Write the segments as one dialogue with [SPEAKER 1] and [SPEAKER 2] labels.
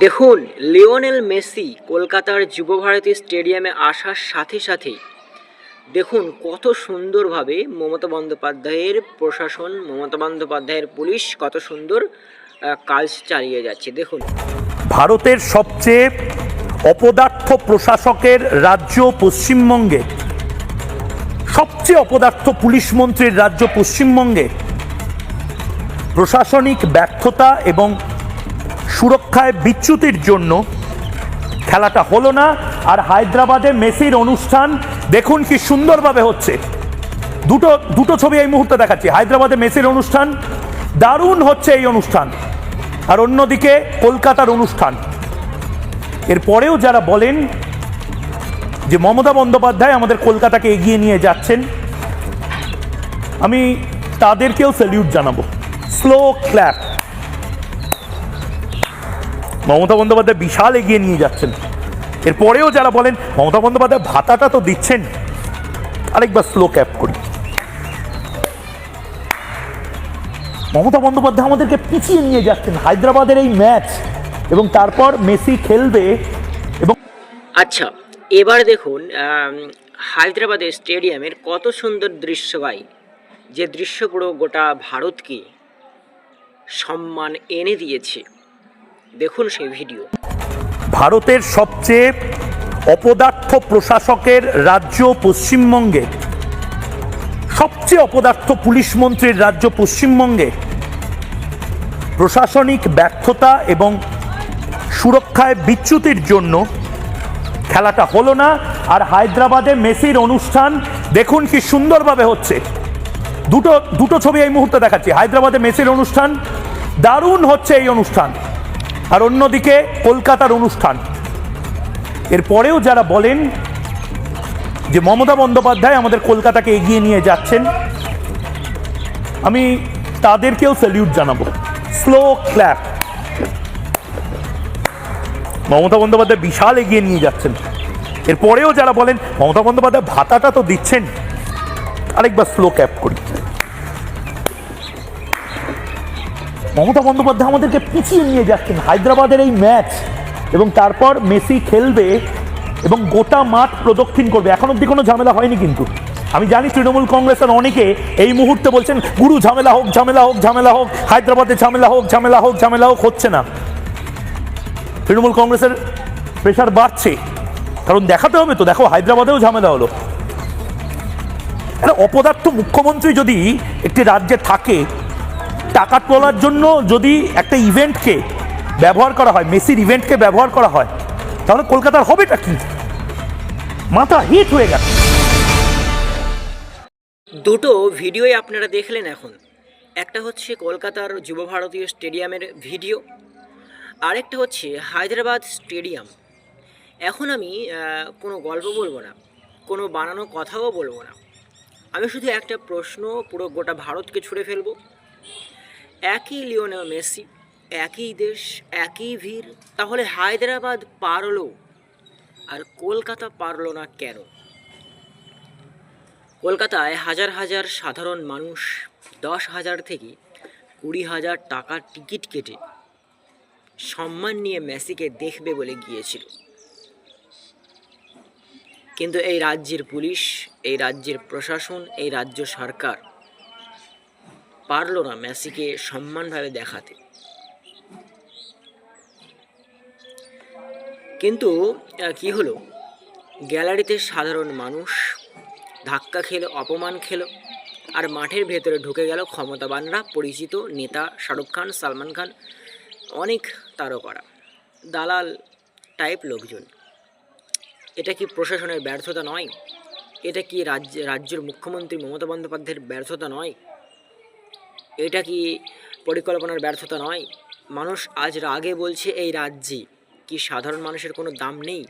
[SPEAKER 1] দেখুন, Lionel Messi কলকাতার যুবভারতী স্টেডিয়ামে আসার সাথে সাথে দেখুন, কত সুন্দরভাবে মমতা বন্দ্যোপাধ্যায়ের প্রশাসন, মমতা বন্দ্যোপাধ্যায়ের পুলিশ কত সুন্দর কাজ চালিয়ে যাচ্ছে। দেখুন।
[SPEAKER 2] ভারতের সবচেয়ে অপদার্থ প্রশাসকের রাজ্য পশ্চিমবঙ্গে, সবচেয়ে অপদার্থ পুলিশ মন্ত্রীর রাজ্য পশ্চিমবঙ্গে প্রশাসনিক ব্যর্থতা এবং সুরক্ষায় বিচ্যুতির জন্য। খেলাটা হলো না, আর হায়দ্রাবাদে মেসির অনুষ্ঠান। দেখুন কি সুন্দরভাবে হচ্ছে। দুটো দুটো ছবি এই মুহূর্তে দেখাচ্ছি। হায়দ্রাবাদে মেসির অনুষ্ঠান, দারুণ হচ্ছে এই অনুষ্ঠান। আর অন্যদিকে কলকাতার অনুষ্ঠান। এরপরেও যারা বলেন যে মমতা বন্দ্যোপাধ্যায় আমাদের কলকাতাকে এগিয়ে নিয়ে যাচ্ছেন, আমি তাদেরকেও স্যালিউট জানাব। স্লো ক্ল্যাপ মমতা বন্দ্যোপাধ্যায় বিশাল এগিয়ে নিয়ে যাচ্ছেন। এরপরেও যারা বলেন, মমতা বন্দ্যোপাধ্যায় ভাতাটা তো দিচ্ছেন। আরেকবার স্লো ক্যাপ করি। মমতা বন্দ্যোপাধ্যায় আমাদেরকে পিছিয়ে নিয়ে যাচ্ছেন। হায়দ্রাবাদের এই ম্যাচ এবং তারপর মেসি খেলবে এবং
[SPEAKER 1] আচ্ছা এবার দেখুন হায়দ্রাবাদের স্টেডিয়ামের কত সুন্দর দৃশ্য ভাই। যে দৃশ্য পুরো গোটা ভারতকে সম্মান এনে দিয়েছে। দেখুন সেই ভিডিও।
[SPEAKER 2] ভারতের সবচেয়ে অপদার্থ প্রশাসকের রাজ্য পশ্চিমবঙ্গে, সবচেয়ে অপদার্থ পুলিশ মন্ত্রীর রাজ্য পশ্চিমবঙ্গে প্রশাসনিক ব্যর্থতা এবং সুরক্ষায় বিচ্যুতির জন্য খেলাটা হলো না, আর হায়দ্রাবাদে মেসির অনুষ্ঠান দেখুন কি সুন্দরভাবে হচ্ছে। দুটো দুটো ছবি এই মুহূর্তে দেখাচ্ছি। হায়দ্রাবাদে মেসির অনুষ্ঠান, দারুণ হচ্ছে এই অনুষ্ঠান। আর অন্যদিকে কলকাতার অনুষ্ঠান। এরপরেও যারা বলেন যে মমতা বন্দ্যোপাধ্যায় আমাদের কলকাতাকে এগিয়ে নিয়ে যাচ্ছেন, আমি তাদেরকেও স্যালিউট জানাব। স্লো ক্ল্যাপ মমতা বন্দ্যোপাধ্যায় বিশাল এগিয়ে নিয়ে যাচ্ছেন। এরপরেও যারা বলেন, মমতা বন্দ্যোপাধ্যায় ভাতাটা তো দিচ্ছেন, আরেকবার স্লো ক্যাপ করি। মমতা বন্দ্যোপাধ্যায় আমাদেরকে পিছিয়ে নিয়ে যাচ্ছেন হায়দ্রাবাদের এই ম্যাচ। এবং তারপর মেসি খেলবে এবং গোটা মাঠ প্রদক্ষিণ করবে। এখন অব্দি কোনো ঝামেলা হয়নি কিন্তু। আমি জানি তৃণমূল কংগ্রেসের অনেকে এই মুহূর্তে বলছেন, গুরু, ঝামেলা হোক ঝামেলা হোক ঝামেলা হোক, হায়দ্রাবাদে ঝামেলা হোক ঝামেলা হোক ঝামেলা হোক হচ্ছে না। তৃণমূল কংগ্রেসের প্রেশার বাড়ছে। কারণ দেখাতে হবে তো, দেখো হায়দ্রাবাদেও ঝামেলা হলো। একটা অপদার্থ মুখ্যমন্ত্রী যদি একটি রাজ্যে থাকে টাকা তোলার জন্য যদি একটা ইভেন্টকে ব্যবহার করা হয়, মেসির ইভেন্টকে ব্যবহার করা হয়, তাহলে কলকাতার হবেটা কি? মাথা হিট হয়ে গেছে।
[SPEAKER 1] দুটো ভিডিওই আপনারা দেখলেন এখন। একটা হচ্ছে কলকাতার যুব ভারতীয় স্টেডিয়ামের ভিডিও, আরেকটা হচ্ছে হায়দ্রাবাদ স্টেডিয়াম। এখন আমি কোনো গল্প বলব না, কোনো বানানো কথাও বলব না। আমি শুধু একটা প্রশ্ন পুরো গোটা ভারতকে ছুড়ে ফেলব। একই লিওনেল মেসি, একই দেশ, একই ভিড়, তাহলে হায়দ্রাবাদ পারল? আর কলকাতা পারল না কেন? কলকাতায় হাজার হাজার সাধারণ মানুষ, দশ হাজার থেকে কুড়ি হাজার টাকার টিকিট কেটে সম্মান নিয়ে মেসিকে দেখবে বলে গিয়েছিল। কিন্তু এই রাজ্যের পুলিশ, এই রাজ্যের প্রশাসন, এই রাজ্য সরকার পারল না মেসিকে সম্মানভাবে দেখাতে। কিন্তু কি হলো? গ্যালারিতে সাধারণ মানুষ, ধাক্কা খেলো, অপমান খেলো, আর মাঠের ভেতরে ঢুকে গেল ক্ষমতাবানরা, পরিচিত নেতা শাহরুখ খান, সালমান খান, অনেক তারকারা, দালাল টাইপ লোকজন। এটা কি প্রশাসনের ব্যর্থতা নয়? এটা কি রাজ্য, রাজ্যের মুখ্যমন্ত্রী মমতা বন্দ্যোপাধ্যায়ের ব্যর্থতা নয়? এটা কি পরিকল্পনার ব্যর্থতা নয়? মানুষ আজ রাগে বলছে, এই রাজ্যে কি সাধারণ মানুষের কোনো দাম নেই?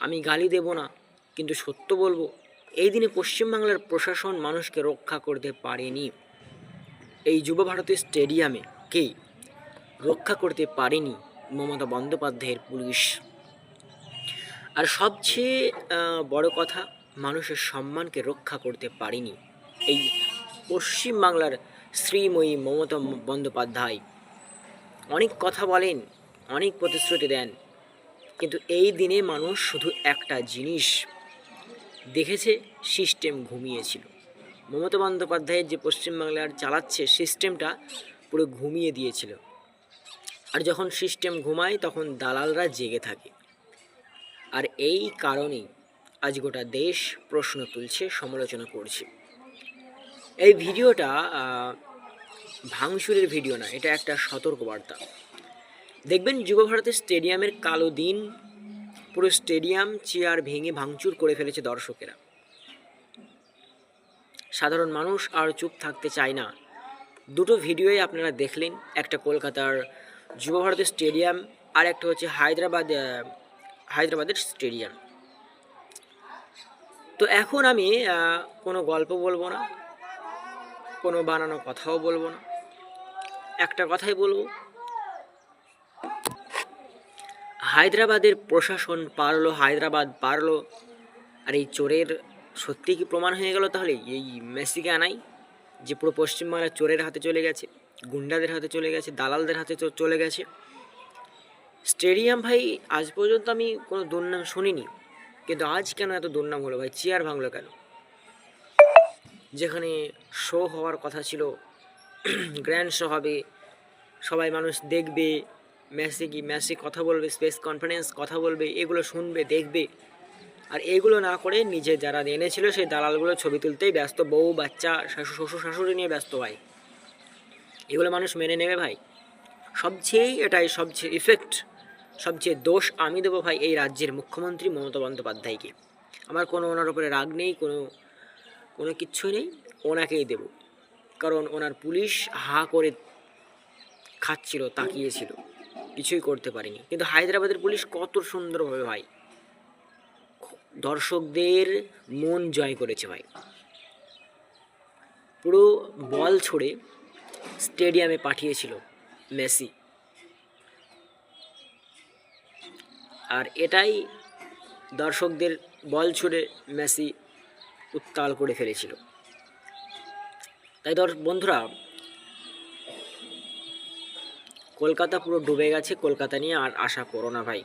[SPEAKER 1] আমি গালি দেব না। কিন্তু সত্য বলব, এই দিনে পশ্চিমবাংলার প্রশাসন মানুষকে রক্ষা করতে পারেনি। এই যুব ভারতী স্টেডিয়ামে কে রক্ষা করতে পারেনি? মমতা বন্দ্যোপাধ্যায়ের পুলিশ। আর সবচেয়ে বড় কথা, মানুষের সম্মানকে রক্ষা করতে পারেনি। এই পশ্চিমবাংলার শ্রীময়ী মমতা বন্দ্যোপাধ্যায়। অনেক কথা বলেন, অনেক প্রতিশ্রুতি দেন, কিন্তু এই দিনে মানুষ শুধু একটা জিনিস দেখেছে, সিস্টেম ঘুমিয়েছিল। মমতা বন্দ্যোপাধ্যায়ের যে পশ্চিমবাংলার চালাচ্ছে, সিস্টেমটা পুরো ঘুমিয়ে দিয়েছিল। আর যখন সিস্টেম ঘুমায়, তখন দালালরা জেগে থাকে। আর এই কারণেই আজ গোটা দেশ প্রশ্ন তুলছে, সমালোচনা করছে। এই ভিডিওটা ভাঙচুরের ভিডিও না, এটা একটা সতর্কবার্তা। দেখবেন যুব ভারতের স্টেডিয়ামের কালো দিন, পুরো স্টেডিয়াম চেয়ার ভেঙে ভাঙচুর করে ফেলেছে দর্শকেরা। সাধারণ মানুষ আর চুপ থাকতে চায় না। দুটো ভিডিওই আপনারা দেখলেন, একটা কলকাতার যুব ভারতের স্টেডিয়াম আর একটা হচ্ছে হায়দ্রাবাদ হায়দ্রাবাদের স্টেডিয়াম। তো এখন আমি কোনো গল্প বলব না। কোনো বানানো কথাও বলব না। একটা কথাই বলব। হায়দ্রাবাদের প্রশাসন পারল, হায়দ্রাবাদ পারল। আর এই চোরের সত্যি কি প্রমাণ হয়ে গেল তাহলে? এই মেসিকে আনাই, যে পুরো পশ্চিমবাংলার চোরের হাতে চলে গেছে, গুন্ডাদের হাতে চলে গেছে, দালালদের হাতে চলে গেছে। স্টেডিয়াম ভাই, আজ পর্যন্ত আমি কোনো দুর্নাম শুনিনি। কিন্তু আজ কেন এত দুর্নাম হলো ভাই? চেয়ার ভাঙলো কেন? যেখানে শো হওয়ার কথা ছিল গ্র্যান্ড শো হবে, সবাই মানুষ দেখবে ম্যাসে কি ম্যাসে কথা বলবে স্পেস কনফারেন্স কথা বলবে, এগুলো শুনবে, দেখবে। আর এগুলো না করে নিজে যারা এনেছিল সেই দালালগুলো ছবি তুলতেই ব্যস্ত, বউ, বাচ্চা, শাশু, শ্বশুর, শাশুড়ি নিয়ে ব্যস্ত ভাই এগুলো মানুষ মেনে নেবে ভাই। সবচেয়েই এটাই সবচেয়ে ইফেক্ট সবচেয়ে দোষ আমি দেবো ভাই এই রাজ্যের মুখ্যমন্ত্রী মমতা বন্দ্যোপাধ্যায়কে। আমার কোনো ওনার উপরে রাগ নেই, কোনো কোনো কিচ্ছুই নেই, ওনাকেই দেব। কারণ ওনার পুলিশ হা করে খাচ্ছিল, তাকিয়েছিল। কিছুই করতে পারিনি। কিন্তু হায়দ্রাবাদের পুলিশ কত সুন্দরভাবে ভাই। দর্শকদের মন জয় করেছে ভাই। পুরো বল ছড়ে স্টেডিয়ামে পাঠিয়েছিল মেসি। আর এটাই দর্শকদের বল ছুড়ে মেসি উত্তাল করে ফেলেছিল। তাই ধর বন্ধুরা, কলকাতা পুরো ডুবে গেছে, কলকাতা নিয়ে আর আশা করো না ভাই।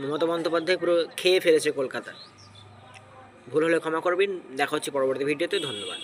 [SPEAKER 1] মমতা বন্দ্যোপাধ্যায় পুরো খেয়ে ফেলেছে কলকাতা। ভুল হলে ক্ষমা করবেন দেখা হচ্ছে পরবর্তী ভিডিওতে, ধন্যবাদ।